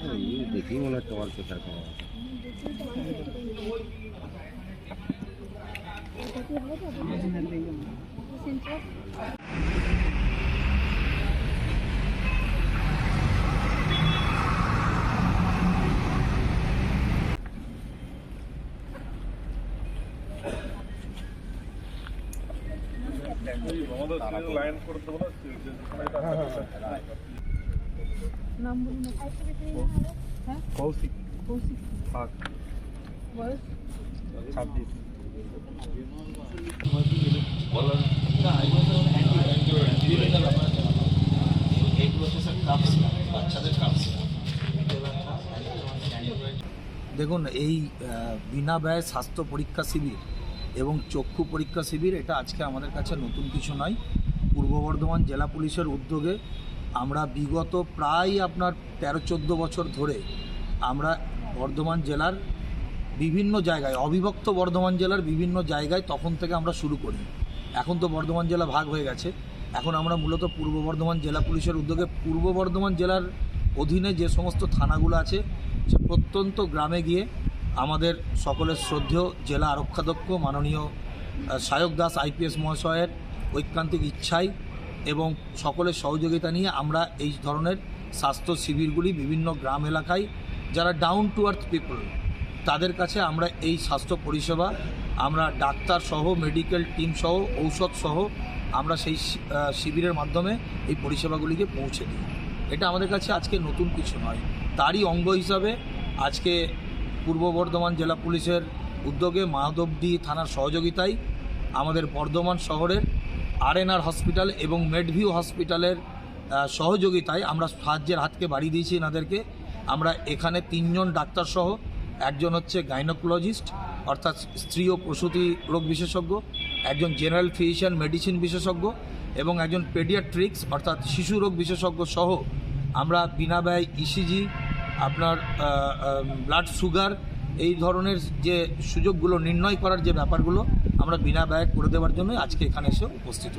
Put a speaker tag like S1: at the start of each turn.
S1: देखी होना सवाल पे
S2: करता हूँ। लाइन करते बोला
S3: নাম বলুন হ্যাঁ?
S2: কৌশিক
S3: কৌশিক
S2: থাক
S3: বয়স?
S2: ছাব্বিশ।
S4: দেখুন এই বিনা ব্যয় স্বাস্থ্য পরীক্ষা শিবির এবং চক্ষু পরীক্ষা শিবির এটা আজকে আমাদের কাছে নতুন কিছু নয়। পূর্ব বর্ধমান জেলা পুলিশের উদ্যোগে আমরা বিগত প্রায় আপনার তেরো, চোদ্দ বছর ধরে আমরা বর্ধমান জেলার বিভিন্ন জায়গায়, অবিভক্ত বর্ধমান জেলার বিভিন্ন জায়গায় তখন থেকে আমরা শুরু করি। এখন তো বর্ধমান জেলা ভাগ হয়ে গেছে। এখন আমরা মূলত পূর্ব বর্ধমান জেলা পুলিশের উদ্যোগে পূর্ব বর্ধমান জেলার অধীনে যে সমস্ত থানাগুলো আছে, সে প্রত্যন্ত গ্রামে গিয়ে আমাদের সকলের শ্রদ্ধেয় জেলা আরক্ষাধ্যক্ষ, মাননীয় সায়ক দাস, আইপিএস মহাশয়ের ঐকান্তিক ইচ্ছায় এবং সকলের সহযোগিতা নিয়ে আমরা এই ধরনের স্বাস্থ্য শিবিরগুলি বিভিন্ন গ্রাম এলাকায়, যারা ডাউন টু আর্থ পিপল তাদের কাছে আমরা এই স্বাস্থ্য পরিষেবা, আমরা ডাক্তার সহ মেডিকেল টিম সহ, ঔষধ সহ, আমরা সেই শিবিরের মাধ্যমে এই পরিষেবাগুলিকে পৌঁছে দিই। এটা আমাদের কাছে আজকে নতুন কিছু নয়। তারই অঙ্গ হিসাবে আজকে পূর্ব বর্ধমান জেলা পুলিশের উদ্যোগে মাধবডি থানার সহযোগিতায় আমাদের বর্ধমান শহরের আরএনআর হসপিটাল এবং মেডভিউ হসপিটালের সহযোগিতায় আমরা সাহায্যের হাতকে বাড়িয়ে দিয়েছি এনাদেরকে। আমরা এখানে তিনজন ডাক্তার সহ একজন হচ্ছে গাইনোকোলজিস্ট অর্থাৎ স্ত্রী ও প্রসূতি রোগ বিশেষজ্ঞ, একজন জেনারেল ফিজিশিয়ান মেডিসিন বিশেষজ্ঞ এবং একজন পেডিয়াট্রিক্স অর্থাৎ শিশু রোগ বিশেষজ্ঞ সহ আমরা বিনা ব্যয় ইসিজি আপনার ব্লাড সুগার এই ধরনের যে সুযোগগুলো নির্ণয় করার যে ব্যাপারগুলো আমরা বিনা ব্যয় করে দেওয়ার জন্য আজকে এখানে এসে উপস্থিত।